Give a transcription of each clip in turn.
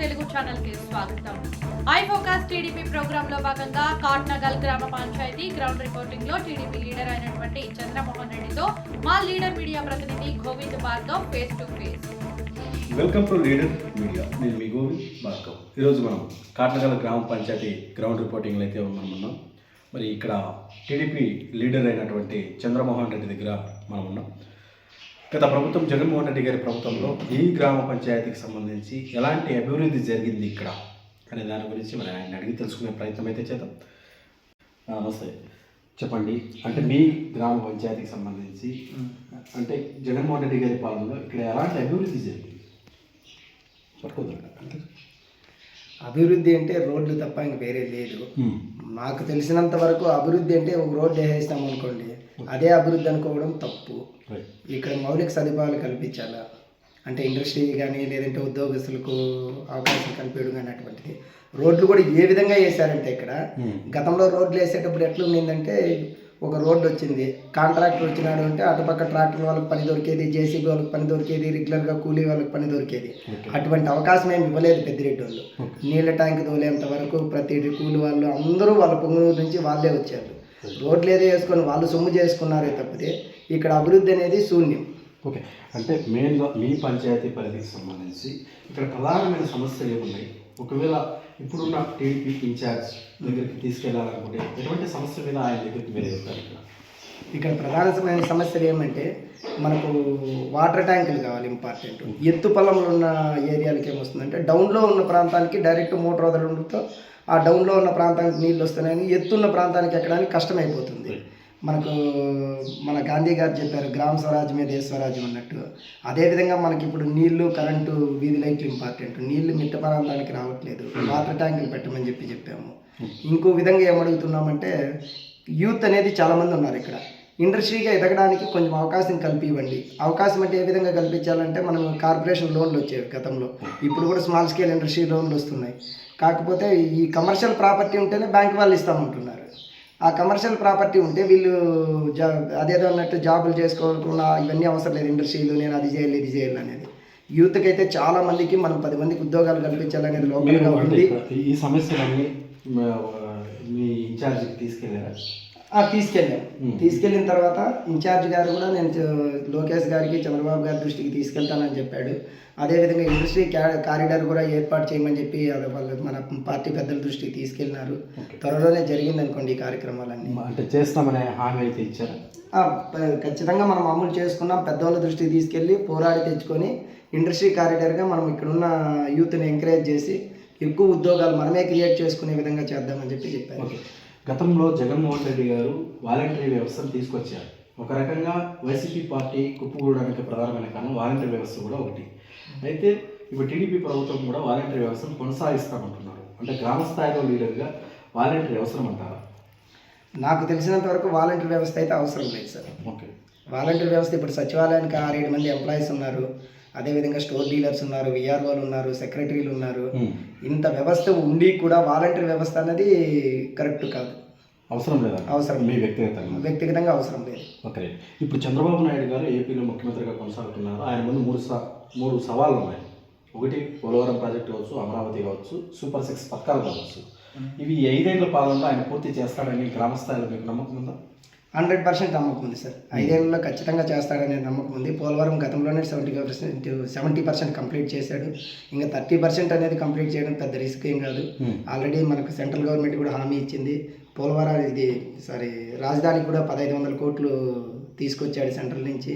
తెలుగు ఛానల్కి స్వాగతం. I focus TDP ప్రోగ్రామ్లో భాగంగా కాట్నగల్ గ్రామ పంచాయతీ గ్రౌండ్ రిపోర్టింగ్లో టీడీపీ లీడర్ అయినటువంటి చంద్రమోహన్ రెడ్డితో మా లీడర్ మీడియా ప్రతినిధి Govind Bhargav face to face welcome to leader media నేను మీ గోవింద్ భార్గవ్. ఈరోజు మనం కాట్నగల్ గ్రామ పంచాయతీ గ్రౌండ్ రిపోర్టింగ్లో అయితే మనం ఉన్నాం. మరి ఇక్కడ టీడీపీ లీడర్ అయినటువంటి చంద్రమోహన్ రెడ్డి దగ్గర మనం ఉన్నాం. గత ప్రభుత్వం జగన్మోహన్ రెడ్డి గారి ప్రభుత్వంలో ఈ గ్రామ పంచాయతీకి సంబంధించి ఎలాంటి అభివృద్ధి జరిగింది ఇక్కడ అనే దాని గురించి మరి ఆయన అడిగి తెలుసుకునే ప్రయత్నం అయితే చేద్దాం. నమస్తే. చెప్పండి. అంటే మీ గ్రామ పంచాయతీకి సంబంధించి అంటే జగన్మోహన్ రెడ్డి గారి పాలనలో ఇక్కడ ఎలాంటి అభివృద్ధి జరిగింది? అభివృద్ధి అంటే రోడ్లు తప్ప ఇంక వేరే లేదు. మాకు తెలిసినంత వరకు అభివృద్ధి అంటే ఒక రోడ్డు వేసేస్తాం అనుకోండి. అదే అభివృద్ధి అనుకోవడం తప్పు. ఇక్కడ మౌలిక సదుపాయాలు కల్పించాలా? అంటే ఇండస్ట్రీ కానీ లేదంటే ఉద్యోగస్తులకు అవకాశం కల్పించడం కానీ అటువంటిది. రోడ్లు కూడా ఏ విధంగా వేశారంటే ఇక్కడ గతంలో రోడ్లు వేసేటప్పుడు ఎట్లా ఉండిందంటే ఒక రోడ్డు వచ్చింది. కాంట్రాక్టర్ వచ్చినాడు అంటే అటుపక్క ట్రాక్టర్ వాళ్ళకి పని దొరికేది జేసీబీ వాళ్ళకి పని దొరికేది రెగ్యులర్గా కూలీ వాళ్ళకి పని దొరికేది. అటువంటి అవకాశం ఏమి ఇవ్వలేదు పెద్దిరెడ్డి వాళ్ళు. నీళ్ళ ట్యాంక్ తోలేంత వరకు ప్రతి కూలి వాళ్ళు అందరూ వాళ్ళ పొంగునూరు నుంచి వాళ్ళే వచ్చారు. రోడ్లు ఏదో వేసుకొని వాళ్ళు సొమ్ము చేసుకున్నారే తప్పితే ఇక్కడ అభివృద్ధి అనేది శూన్యం. ఓకే. అంటే మెయిన్గా మీ పంచాయతీ పరిధికి సంబంధించి ఇక్కడ ప్రధానమైన సమస్యలు ఏమున్నాయి? ఒకవేళ ఇప్పుడున్న టీడీపీ ఇన్ఛార్జ్ దగ్గరికి తీసుకెళ్ళాలనుకుంటే ఎటువంటి సమస్య మీద ఆయన దగ్గరికి మీరు వెళ్తారు ఇక్కడ? ఇక్కడ ప్రధానమైన సమస్యలు ఏమంటే మనకు వాటర్ ట్యాంకులు కావాలి ఇంపార్టెంట్. ఎత్తు పొలంలో ఉన్న ఏరియాలకి ఏమొస్తుందంటే డౌన్లో ఉన్న ప్రాంతానికి డైరెక్ట్ మోటార్ వదలడంతో ఆ డౌన్లో ఉన్న ప్రాంతానికి నీళ్ళు వస్తున్నాయని ఎత్తున్న ప్రాంతానికి ఎక్కడానికి కష్టమైపోతుంది. మనకు మన గాంధీ గారు చెప్పారు గ్రామ స్వరాజ్యమే దేశ స్వరాజ్యం అన్నట్టు. అదేవిధంగా మనకి ఇప్పుడు నీళ్ళు కరెంటు వీధి లైట్లు ఇంపార్టెంట్. నీళ్ళు మిట్ట ప్రాంతానికి రావట్లేదు. వాటర్ ట్యాంకులు పెట్టమని చెప్పి చెప్పాము. ఇంకో విధంగా ఏమడుగుతున్నామంటే యూత్ అనేది చాలామంది ఉన్నారు ఇక్కడ. ఇండస్ట్రీగా ఎదగడానికి కొంచెం అవకాశం కల్పివ్వండి. అవకాశం అంటే ఏ విధంగా కల్పించాలంటే మనం కార్పొరేషన్ లోన్లు వచ్చేవి గతంలో. ఇప్పుడు కూడా స్మాల్ స్కేల్ ఇండస్ట్రీ లోన్లు వస్తున్నాయి. కాకపోతే ఈ కమర్షియల్ ప్రాపర్టీ ఉంటేనే బ్యాంక్ వాళ్ళు ఇస్తామంటున్నారు. ఆ కమర్షియల్ ప్రాపర్టీ ఉంటే వీళ్ళు జా అదేదో అన్నట్టు జాబులు చేసుకోవాలనుకున్న ఇవన్నీ అవసరం లేదు ఇండస్ట్రీలు నేను అది చేయాలి ఇది చేయాలి అనేది. యూత్కి అయితే చాలా మందికి మనం పది మందికి ఉద్యోగాలు కల్పించాలనేది లోపలగా ఉంది. ఇక్కడ ఈ సమస్యలన్నీ మ- ఇన్ఛార్జ్కి తీసుకెళ్ళారా? తీసుకెళ్ళాం. తీసుకెళ్ళిన తర్వాత ఇన్ఛార్జ్ గారు కూడా నేను లోకేష్ గారికి చంద్రబాబు గారి దృష్టికి తీసుకెళ్తానని చెప్పాడు. అదేవిధంగా ఇండస్ట్రీ కారిడార్ కూడా ఏర్పాటు చేయమని చెప్పి అది వాళ్ళు మన పార్టీ పెద్దల దృష్టికి తీసుకెళ్ళినారు త్వరలోనే జరిగింది అనుకోండి ఈ కార్యక్రమాలన్నీ. అంటే చేస్తామనే హామీ అయితే ఇచ్చారా? ఖచ్చితంగా మనం అమలు చేసుకున్నాం. పెద్దవాళ్ళ దృష్టికి తీసుకెళ్ళి పోరాడి తెచ్చుకొని ఇండస్ట్రీ కారిడార్గా మనం ఇక్కడున్న యూత్ని ఎంకరేజ్ చేసి ఎక్కువ ఉద్యోగాలు మనమే క్రియేట్ చేసుకునే విధంగా చేద్దామని చెప్పి చెప్పారు. గతంలో జగన్మోహన్ రెడ్డి గారు వాలంటరీ వ్యవస్థను తీసుకొచ్చారు. ఒక రకంగా వైసీపీ పార్టీ కుప్పకూడడానికి ప్రధానమైన కారణం వాలంటరీ వ్యవస్థ కూడా ఒకటి. అయితే ఇప్పుడు టీడీపీ ప్రభుత్వం కూడా వాలంటరీ వ్యవస్థను కొనసాగిస్తామంటున్నారు. అంటే గ్రామ స్థాయిలో లీడర్గా వాలంటరీ అవసరం అంటారా? నాకు తెలిసినంత వరకు వాలంటీర్ వ్యవస్థ అయితే అవసరం లేదు సార్. ఓకే. వాలంటీర్ వ్యవస్థ ఇప్పుడు సచివాలయానికి ఆరేడు మంది ఎంప్లాయీస్ ఉన్నారు. అదేవిధంగా స్టోర్ డీలర్స్ ఉన్నారు విఆర్ఓలు ఉన్నారు సెక్రటరీలు ఉన్నారు. ఇంత వ్యవస్థ ఉండి కూడా వాలంటీర్ వ్యవస్థ అనేది కరెక్ట్ కాదు. అవసరం లేదా? అవసరం మీ వ్యక్తిగతంగా? వ్యక్తిగతంగా అవసరం లేదు. ఓకే. ఇప్పుడు చంద్రబాబు నాయుడు గారు ఏపీలో ముఖ్యమంత్రిగా కొనసాగుతున్నారు. ఆయన ముందు మూడు స మూడు సవాళ్ళు ఉన్నాయి ఒకటి పోలవరం ప్రాజెక్ట్ కావచ్చు అమరావతి కావచ్చు సూపర్ సిక్స్ పథకాలు కావచ్చు. ఇవి ఐదేళ్ళ పాలనలో ఆయన పూర్తి చేస్తాడని గ్రామ స్థాయిలో మీకు నమ్మకం ఉందా? హండ్రెడ్ పర్సెంట్ నమ్మకం ఉంది సార్. ఐదేళ్ళలో ఖచ్చితంగా చేస్తాడనే నమ్మకం ఉంది. పోలవరం గతంలోనే seventy percent seventy percent complete చేశాడు. ఇంకా థర్టీ పర్సెంట్ అనేది కంప్లీట్ చేయడం పెద్ద రిస్క్ ఏం కాదు. ఆల్రెడీ మనకు సెంట్రల్ గవర్నమెంట్ కూడా హామీ ఇచ్చింది. పోలవరం ఇది సారీ రాజధానికి కూడా పదహైదు వందల కోట్లు తీసుకొచ్చాడు సెంట్రల్ నుంచి.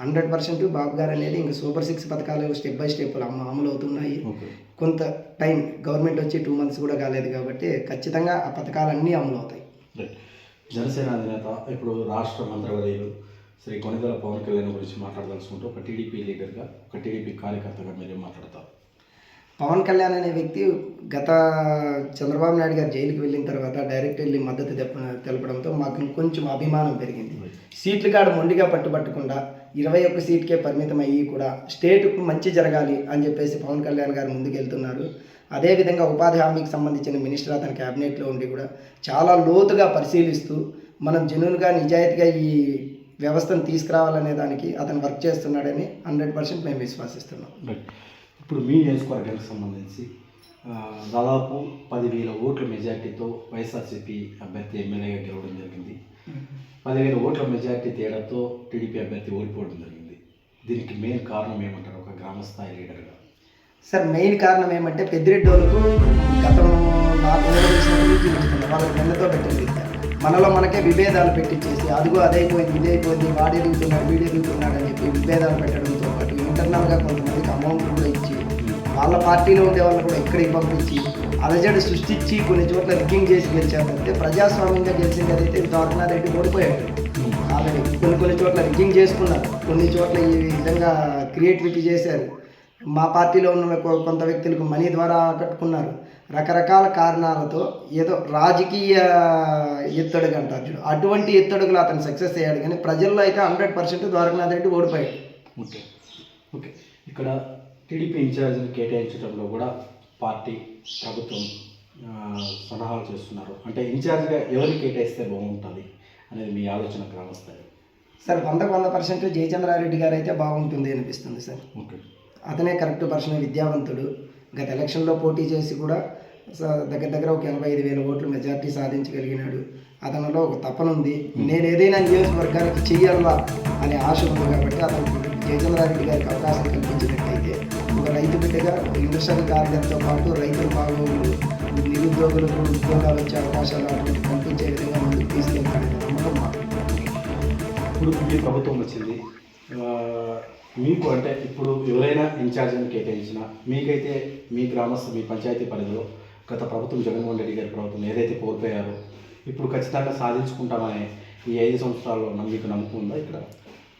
హండ్రెడ్ పర్సెంట్ బాబు గారు అనేది ఇంకా సూపర్ సిక్స్ పథకాలు స్టెప్ బై స్టెప్ అమ అమలు అవుతున్నాయి. కొంత టైం గవర్నమెంట్ వచ్చి టూ మంత్స్ కూడా కాలేదు కాబట్టి ఖచ్చితంగా ఆ పథకాలన్నీ అమలు అవుతాయి. జనసేన అధినేత ఇప్పుడు రాష్ట్ర మంత్రివర్యులు శ్రీ కొనిదల పవన్ కళ్యాణ్ గురించి మాట్లాడదలుచుకుంటూ ఒక టీడీపీ లీడర్గా ఒక టీడీపీ కార్యకర్తగా మీరేం మాట్లాడతారు. పవన్ కళ్యాణ్ అనే వ్యక్తి గత చంద్రబాబు నాయుడు గారు జైలుకి వెళ్ళిన తర్వాత డైరెక్ట్ వెళ్ళి మద్దతు తెప్ప- తెలపడంతో మాకు ఇంకొంచెం అభిమానం పెరిగింది. సీట్లు కాడ మొండిగా పట్టుబట్టకుండా ఇరవై ఒక్క సీట్కే పరిమితం అయ్యి కూడా స్టేట్కు మంచి జరగాలి అని చెప్పేసి పవన్ కళ్యాణ్ గారు ముందుకెళ్తున్నారు. అదేవిధంగా ఉపాధి హామీకి సంబంధించిన మినిస్టర్ అతని క్యాబినెట్లో ఉండి కూడా చాలా లోతుగా పరిశీలిస్తూ మనం జెన్యున్గా నిజాయితీగా ఈ వ్యవస్థను తీసుకురావాలనే దానికి అతను వర్క్ చేస్తున్నాడని హండ్రెడ్ పర్సెంట్ మేము విశ్వసిస్తున్నాం. ఇప్పుడు మీ నియోజకవర్గానికి సంబంధించి దాదాపు పదివేల ఓట్ల మెజార్టీతో వైఎస్ఆర్సీపీ అభ్యర్థి ఎమ్మెల్యేగా గెలవడం జరిగింది. పదివేల ఓట్ల మెజార్టీ తేడాతో టీడీపీ అభ్యర్థి ఓడిపోవడం జరిగింది. దీనికి మెయిన్ కారణం ఏమంటారు? ఒక గ్రామ స్థాయి లీడర్గా. సార్ మెయిన్ కారణం ఏమంటే పెద్దిరెడ్డి వాళ్ళకు గతం నాకు తెలిసినప్పటి నుంచి వాళ్ళకి నిన్నతో పెట్టింది. మనలో మనకే విభేదాలు పెట్టించేసి అదిగో అదైపోయింది ఇది అయిపోయింది వాడు ఎదుగుతున్నాడు వీడు ఎదుగుతున్నాడు అని చెప్పి విభేదాలు పెట్టడంతో పాటు ఇంటర్నల్గా కొంతమందికి అమౌంట్ కూడా ఇచ్చి వాళ్ళ పార్టీలో ఉండే వాళ్ళు కూడా ఇక్కడికి పంపించి అలజడి సృష్టించి కొన్ని చోట్ల రిగ్గింగ్ చేసి గెలిచారంటే ప్రజాస్వామ్యంగా గెలిచింది అదైతే ద్వారకనాథ్ రెడ్డి ఓడిపోయాడు. ఆల్రెడీ కొన్ని కొన్ని చోట్ల రిగ్గింగ్ చేసుకున్నారు. కొన్ని చోట్ల ఈ విధంగా క్రియేటివిటీ చేశారు. మా పార్టీలో ఉన్న కొంత వ్యక్తులకు మనీ ద్వారా ఆకట్టుకున్నారు రకరకాల కారణాలతో ఏదో రాజకీయ ఎత్తుడుగు అంటారు చూడు. అటువంటి ఎత్తుడుగులు అతను సక్సెస్ అయ్యాడు కానీ ప్రజల్లో అయితే హండ్రెడ్ పర్సెంట్ ద్వారకనాథ్ రెడ్డి ఓడిపోయాడు. ఓకే. ఓకే. ఇక్కడ టీడీపీ ఇన్ఛార్జ్ని కేటాయించడంలో కూడా పార్టీ ప్రభుత్వం సలహాలు చేస్తున్నారు. అంటే ఇన్ఛార్జ్గా ఎవరిని కేటాయిస్తే బాగుంటుంది అనేది మీ ఆలోచన గ్రామస్థాయి. సార్ వందకు వంద పర్సెంట్ జయచంద్రారెడ్డి గారు అయితే బాగుంటుంది అనిపిస్తుంది సార్. ఓకే. అతనే కరెక్ట్ పర్సన్ విద్యావంతుడు. గత ఎలక్షన్లో పోటీ చేసి కూడా స- దగ్గర దగ్గర ఒక ఎనభై ఐదు వేల ఓట్లు మెజార్టీ సాధించగలిగినాడు. అతనిలో ఒక తపన ఉంది. నేను ఏదైనా నియోజకవర్గానికి చెయ్యాలా అనే ఆశ ఉంది కాబట్టి అతను జయచంద్రారెడ్డి గారికి అవకాశం కల్పించినట్టయితే ఒక రైతు బిడ్డగా ఒక ఇండస్ట్రియల్ గార్డెన్తో పాటు రైతుల బాగోగులు నిరుద్యోగులకు ఉద్యోగాలు వచ్చే అవకాశాలు అటువంటి కల్పించే విధంగా ముందుకు తీసుకెళ్తాడని నమ్మకం మాకు ఇప్పుడు ప్రభుత్వం వచ్చింది. మీకు అంటే ఇప్పుడు ఎవరైనా ఇన్ఛార్జ్ని కేటాయించినా మీకైతే మీ గ్రామస్థ మీ పంచాయతీ పరిధిలో గత ప్రభుత్వం జగన్మోహన్ రెడ్డి గారి ప్రభుత్వం ఏదైతే కోల్పోయారో ఇప్పుడు ఖచ్చితంగా సాధించుకుంటామనే ఈ ఐదు సంవత్సరాల్లో నమ్మిక నమ్మకం ఉందా ఇక్కడ?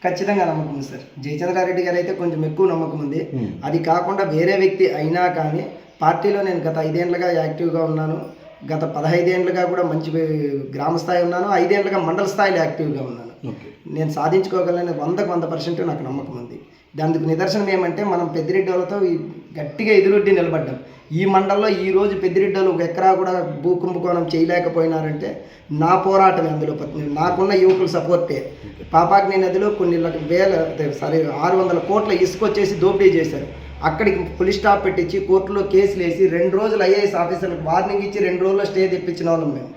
ఖచ్చితంగా నమ్మకం ఉంది సార్. జయచంద్రారెడ్డి గారు అయితే కొంచెం ఎక్కువ నమ్మకం ఉంది. Hmm. అది కాకుండా వేరే వ్యక్తి అయినా కానీ పార్టీలో నేను గత ఐదేళ్ళుగా యాక్టివ్గా ఉన్నాను. గత పదహైదేళ్ళుగా కూడా మంచి గ్రామ స్థాయి ఉన్నాను. ఐదేళ్ళుగా మండల స్థాయిలో యాక్టివ్గా ఉన్నాను. నేను సాధించుకోగలని వందకు వంద పర్సెంట్ నాకు నమ్మకం ఉంది. దానికి నిదర్శనం ఏమంటే మనం పెద్దిరెడ్డి వాళ్ళతో ఈ గట్టిగా ఎదురొడ్డి నిలబడ్డాం. ఈ మండలంలో ఈ రోజు పెద్దిరెడ్డి వాళ్ళు ఒక ఎకరా కూడా భూ కుంభకోణం చేయలేకపోయినారంటే నా పోరాటం అందులో నాకున్న యువకుల సపోర్టే. పాపాగ్ని నదిలో కొన్ని వేల సారీ ఆరు వందల కోట్ల ఇసుకొచ్చేసి దోపిడీ చేశారు. అక్కడికి పులి స్టాప్ పెట్టించి కోర్టులో కేసులు వేసి రెండు రోజులు ఐఏఎస్ ఆఫీసర్లకు వార్నింగ్ ఇచ్చి రెండు రోజుల్లో స్టే తెప్పించిన వాళ్ళం మేము.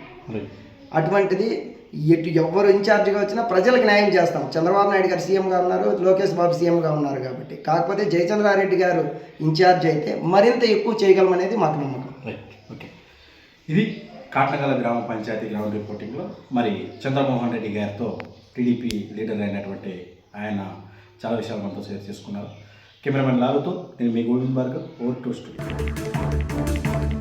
అటువంటిది ఎటు ఎవరు ఇన్ఛార్జిగా వచ్చినా ప్రజలకు న్యాయం చేస్తాం. చంద్రబాబు నాయుడు గారు సీఎంగా ఉన్నారు లోకేష్ బాబు సీఎంగా ఉన్నారు కాబట్టి. కాకపోతే జయచంద్రారెడ్డి గారు ఇన్ఛార్జ్ అయితే మరింత ఎక్కువ చేయగలమనేది మాకు నమ్మకం. Right okay. ఇది కాట్నగల గ్రామ పంచాయతీ గ్రౌండ్ రిపోర్టింగ్లో మరి చంద్రమోహన్ రెడ్డి గారితో టీడీపీ లీడర్ అయినటువంటి ఆయన చాలా విషయాలు మనతో షేర్ చేసుకున్నారు. కెమెరామెన్ లాలుతో నేను మీ Govind Bhargav over to studio.